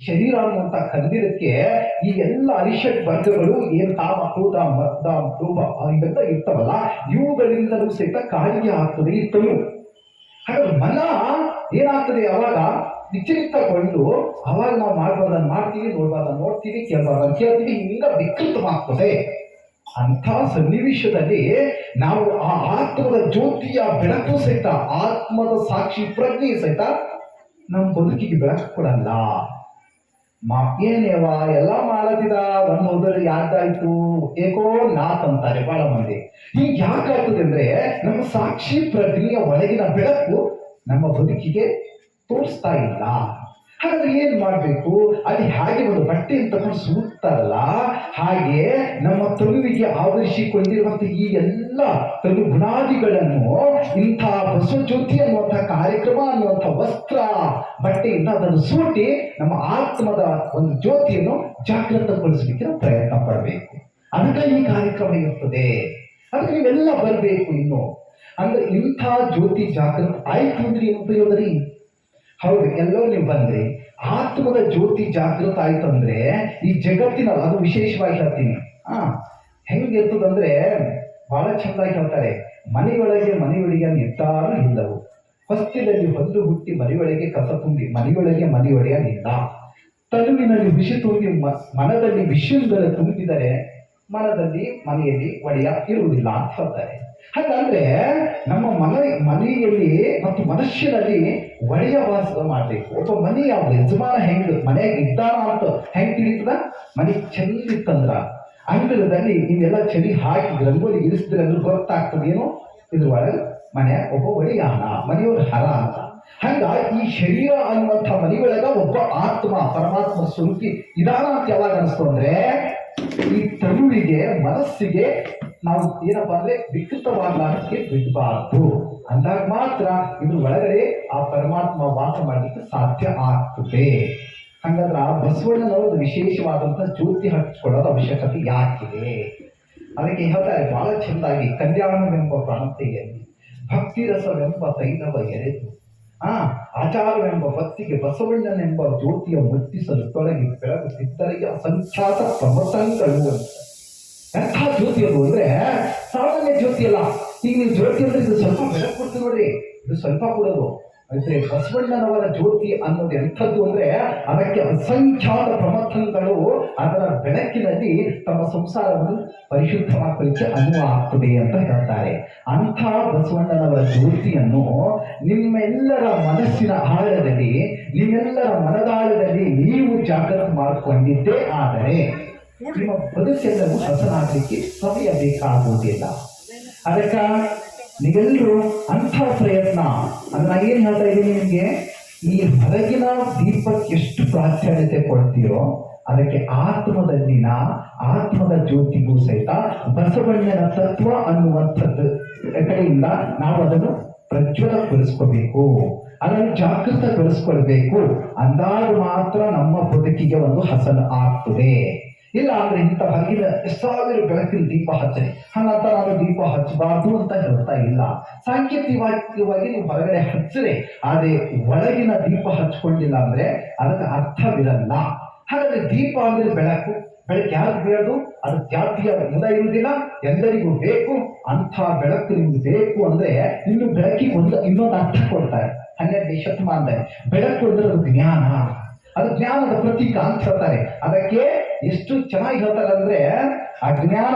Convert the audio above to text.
ಶರೀರ ಅನ್ನುವಂತ ಕಂದಿರಕ್ಕೆ ಈ ಎಲ್ಲ ಅರಿಷಡ್ ವರ್ಗಗಳು ಏನ್ ತಾಮ ಕ್ರೂತ ಮದ ರೂಪ ಇವೆಲ್ಲ ಇರ್ತವಲ್ಲ, ಇವುಗಳಿಂದಲೂ ಸಹಿತ ಕಾಳಿಗೆ ಆಗ್ತದೆ ಈ ತನು ಹಾಗಾದ್ರೆ ಮನ ಏನಾಗ್ತದೆ ಅವಾಗ? ವಿಚಲಿತಗೊಂಡು ಅವಾಗ ನಾವು ಮಾಡ್ಬಾರ್ದನ್ನ ಮಾಡ್ತೀವಿ ನೋಡ್ಬಾರ್ದನ್ನ ನೋಡ್ತೀವಿ ಕೇಳ್ಬಾರ್ದನ್ನ ಕೇಳ್ತೀವಿ ಹಿಂಗ ವಿಕೃತವಾಗ್ತದೆ. ಅಂಥ ಸನ್ನಿವೇಶದಲ್ಲಿ ನಾವು ಆ ಆತ್ಮದ ಜ್ಯೋತಿಯ ಬೆಳಕು ಸಹಿತ, ಆತ್ಮದ ಸಾಕ್ಷಿ ಪ್ರಜ್ಞೆ ಸಹಿತ ನಮ್ಮ ಬದುಕಿಗೆ ಬೆಳಕು ಕೊಡಲ್ಲ. ಏನೇವ ಎಲ್ಲ ಮಾಡದಿದ ಅನ್ನೋದ್ರಲ್ಲಿ ಯಾಕಾಯ್ತು ಏಕೋ ನಾತ್ ಅಂತಾರೆ ಬಹಳ ಮಂದಿ. ಈಗ ಯಾಕಾಗ್ತದೆ ಅಂದ್ರೆ, ನಮ್ಮ ಸಾಕ್ಷಿ ಪ್ರಜ್ಞೆಯ ಒಳಗಿನ ಬೆಳಕು ನಮ್ಮ ಬದುಕಿಗೆ ತೋರಿಸ್ತಾ ಇಲ್ಲ. ಹಾಗಾದ್ರೆ ಏನ್ ಮಾಡ್ಬೇಕು? ಅಲ್ಲಿ ಹಾಗೆ ಒಂದು ಬಟ್ಟೆ ತಗೊಂಡು ಸೂಕ್ತಾರಲ್ಲ ಹಾಗೆ ನಮ್ಮ ತನುವಿಗೆ ಆವರಿಸಿಕೊಂಡಿರುವಂತ ಈ ಎಲ್ಲ ತನು ಗುಣಾದಿಗಳನ್ನು ಇಂಥ ಬಸವಜ್ಯೋತಿ ಅನ್ನುವಂಥ ಕಾರ್ಯಕ್ರಮ ಅನ್ನುವಂಥ ವಸ್ತ್ರ ಬಟ್ಟೆಯಿಂದ ಅದನ್ನು ಸೂಟಿ ನಮ್ಮ ಆತ್ಮದ ಒಂದು ಜ್ಯೋತಿಯನ್ನು ಜಾಗೃತಗೊಳಿಸಲಿಕ್ಕೆ ನಾವು ಪ್ರಯತ್ನ ಪಡಬೇಕು. ಅದಕ್ಕೆ ಈ ಕಾರ್ಯಕ್ರಮ ಇರ್ತದೆ. ಅದಕ್ಕೆ ನೀವೆಲ್ಲ ಬರಬೇಕು ಇನ್ನು. ಅಂದ್ರೆ ಇಂಥ ಜ್ಯೋತಿ ಜಾಗೃತ ಆಯ್ತು ಅಂದ್ರೆ ಏನು ಉಪಯೋಗ ರೀ? ಹೌದು ಎಲ್ಲರೂ ನೀವು ಬಂದ್ರಿ. ಆತ್ಮದ ಜ್ಯೋತಿ ಜಾಗೃತ ಆಯ್ತು ಅಂದ್ರೆ ಈ ಜಗತ್ತಿನ ಅದು ವಿಶೇಷವಾಗಿ ಹೇಳ್ತೀನಿ. ಹಾ ಹೆಂಗಿರ್ತದಂದ್ರೆ ಬಹಳ ಚೆಂದಾಗಿ ಹೇಳ್ತಾರೆ. ಮನೆಯೊಳಗೆ ಮನೆಯೊಳಗೆ ನಿರ್ಧಾರ ಇಲ್ಲವು. ಹೊಸ್ತಿಲಲ್ಲಿ ಹೊಂದು ಹುಟ್ಟಿ ಮನೆಯೊಳಗೆ ಕಸ ತುಂಬಿ ಮನೆಯೊಳಗೆ ಮನೆಯೊಡೆಯ ನಿಲ್ಲ ತನುವಿನಲ್ಲಿ ಬಿಸಿ ತುಂಬಿ ಮನದಲ್ಲಿ ವಿಷಯಗಳ ತುಂಬಿದರೆ ಮನದಲ್ಲಿ, ಮನೆಯಲ್ಲಿ ಒಡೆಯ ಇರುವುದಿಲ್ಲ ಅಂತ ಹೇಳ್ತಾರೆ. ಹಾಗಂದ್ರೆ ನಮ್ಮ ಮನೆ, ಮನೆಯಲ್ಲಿ ಮತ್ತು ಮನುಷ್ಯರಲ್ಲಿ ಒಡೆಯ ವಾಸ ಮಾಡಬೇಕು. ಒಬ್ಬ ಮನೆಯ ಯಜಮಾನ ಹೆಂಗ್ ಮನೆಯಾಗ ಇದ್ದಾನ ಅಂತ ಹೆಂಗ್ ತಿಳಿತದ? ಮನೆ ಚೆಂದಿತ್ತಂದ್ರ ಅಂಗಳದಲ್ಲಿ ನೀವೆಲ್ಲ ಚಳಿ ಹಾಕಿ ರಂಗೋಲಿ ಇರಿಸಿದ್ರೆ ಅಂದ್ರೆ ಗೊತ್ತಾಗ್ತದೆ ಏನು? ಇದ್ರ ಒಳಗೆ ಮನೆ, ಒಬ್ಬ ಒಳಿಯಾನ ಮನೆಯವ್ರ ಹರ ಅಂತ. ಹಂಗ ಈ ಶರೀರ ಅನ್ನುವಂಥ ಮನೆಯೊಳಗ ಒಬ್ಬ ಆತ್ಮ ಪರಮಾತ್ಮ ಸ್ವರೂಪಿ ಇದಾನ ಅಂತ ಯಾವಾಗ ಅನಿಸ್ತು ಅಂದ್ರೆ, ಈ ತನುವಿಗೆ ಮನಸ್ಸಿಗೆ ನಾವು ಏನಪ್ಪಾ ಅಂದ್ರೆ ವಿಕೃತವಾಗಲಾರಕ್ಕೆ ಬಿಡಬಾರ್ದು. ಅಂದಾಗ ಮಾತ್ರ ಇದ್ರ ಒಳಗಡೆ ಆ ಪರಮಾತ್ಮ ವಾಸ ಮಾಡಲಿಕ್ಕೆ ಸಾಧ್ಯ ಆಗ್ತದೆ. ಹಂಗಾದ್ರೆ ಆ ಬಸವಣ್ಣನವ್ರದ್ದು ವಿಶೇಷವಾದಂತಹ ಜ್ಯೋತಿ ಹಚ್ಕೊಳ್ಳೋದು ಅವಶ್ಯಕತೆ ಯಾಕಿದೆ? ಅದಕ್ಕೆ ಹೇಳ್ತಾರೆ ಬಹಳ ಚೆಂದಾಗಿ ಕಲ್ಯಾಣವೆಂಬ ಪ್ರಾಂತೆಯಲ್ಲಿ ಭಕ್ತಿ ರಸವೆಂಬ ತೈಲವ ಎರೆದು, ಆ ಆಚಾರವೆಂಬ ಭಕ್ತಿಗೆ ಬಸವಣ್ಣನೆಂಬ ಜ್ಯೋತಿಯ ಮುಟ್ಟಿಸಲು ತೊಡಗಿ ಬೆಳಗುತ್ತಿದ್ದರಿಗೆ ಅಸಂಖ್ಯಾತ ಪ್ರಮತಂಗಳು ಅಂತ. ಎಂಥ ಜ್ಯೋತಿ ಅದು ಅಂದ್ರೆ ಸಾಮಾನ್ಯ ಜ್ಯೋತಿ ಅಲ್ಲ. ಈಗ ನೀವು ಜ್ಯೋತಿ ಅಂದ್ರೆ ಇದು ಸ್ವಲ್ಪ ಬೆಳಕು ಕೊಡ್ತೀವಿ ನೋಡ್ರಿ. ಇದು ಸ್ವಲ್ಪ ಕೊಡೋದು. ಅಂದ್ರೆ ಬಸವಣ್ಣನವರ ಜ್ಯೋತಿ ಅನ್ನೋದು ಎಂಥದ್ದು ಅಂದ್ರೆ ಅದಕ್ಕೆ ಅಸಂಖ್ಯಾತ ಪ್ರಮಥಗಳು ಅದರ ಬೆಳಕಿನಲ್ಲಿ ತಮ್ಮ ಸಂಸಾರವನ್ನು ಪರಿಶುದ್ಧವಾಗಲಿಕ್ಕೆ ಅನುವು ಆಗ್ತದೆ ಅಂತ ಹೇಳ್ತಾರೆ. ಅಂಥ ಬಸವಣ್ಣನವರ ಜ್ಯೋತಿಯನ್ನು ನಿಮ್ಮೆಲ್ಲರ ಮನಸ್ಸಿನ ಆಳದಲ್ಲಿ, ನಿಮ್ಮೆಲ್ಲರ ಮನದಾಳದಲ್ಲಿ ನೀವು ಜಾಗೃತ ಮಾಡಿಕೊಂಡಿದ್ದೇ ಆದರೆ ನಿಮ್ಮ ಬದುಕೆಲ್ಲವೂ ಹಸನಾಗಲಿಕ್ಕೆ ಸಮಯ ಬೇಕಾಗುವುದಿಲ್ಲ. ಅದಕ್ಕ ನೀವೆಲ್ಲರೂ ಅಂಥ ಪ್ರಯತ್ನ. ಅಂದ್ರೆ ನಾ ಏನ್ ಹೇಳ್ತಾ ಇದ್ದೀನಿ ನಿಮಗೆ, ಈ ಹೊರಗಿನ ದೀಪಕ್ಕೆ ಎಷ್ಟು ಪ್ರಾಚಾರ್ಯತೆ ಕೊಡ್ತೀರೋ, ಅದಕ್ಕೆ ಆತ್ಮದಲ್ಲಿನ ಆತ್ಮದ ಜ್ಯೋತಿಗೂ ಸಹಿತ ಬಸವಣ್ಣನ ತತ್ವ ಅನ್ನುವಂಥದ್ದು ಕಡೆಯಿಂದ ನಾವು ಅದನ್ನು ಪ್ರಜ್ವಲಗೊಳಿಸ್ಕೋಬೇಕು. ಅದನ್ನು ಜಾಗೃತಗೊಳಿಸ್ಕೊಳ್ಬೇಕು. ಅಂದಾಗ ಮಾತ್ರ ನಮ್ಮ ಬದುಕಿಗೆ ಒಂದು ಹಸನು ಆಗ್ತದೆ. ಇಲ್ಲ ಆದ್ರೆ ಇಂಥ ಹೊರಗಿನ ಸಾವಿರ ಬೆಳಕಿನ ದೀಪ ಹಚ್ಚರಿ ಹಂಗಂತ ನಾನು ದೀಪ ಹಚ್ಚಬಾರ್ದು ಅಂತ ಹೇಳ್ತಾ ಇಲ್ಲ. ಸಾಂಕೇತಿಕವಾಗಿ ನೀವು ಹೊರಗಡೆ ಹಚ್ಚರೆ. ಆದ್ರೆ ಒಳಗಿನ ದೀಪ ಹಚ್ಕೊಂಡಿಲ್ಲ ಅಂದ್ರೆ ಅದಕ್ಕೆ ಅರ್ಥವಿರಲ್ಲ. ಹಾಗಾದ್ರೆ ದೀಪ ಅಂದ್ರೆ ಬೆಳಕು. ಬೆಳಕು ಯಾರು ಬೇಡದು ಅದು ಜಾತಿಯ ಮುದ ಇರುವುದಿಲ್ಲ, ಎಲ್ಲರಿಗೂ ಬೇಕು. ಅಂಥ ಬೆಳಕು ನಿಮ್ಗೆ ಬೇಕು ಅಂದ್ರೆ ಇನ್ನು ಬೆಳಕಿಗೆ ಒಂದು ಇನ್ನೊಂದು ಅರ್ಥ ಕೊಡ್ತಾರೆ. ಹನ್ನೆರಡನೇ ಶತಮಾನದಲ್ಲಿ ಬೆಳಕು ಅಂದ್ರೆ ಅದು ಜ್ಞಾನ. ಅದು ಜ್ಞಾನದ ಪ್ರತೀಕ ಅಂತ ಹೇಳ್ತಾರೆ. ಅದಕ್ಕೆ ಎಷ್ಟು ಚೆನ್ನಾಗಿ ಹೇಳ್ತಾರೆ ಅಂದ್ರೆ ಆ ಜ್ಞಾನ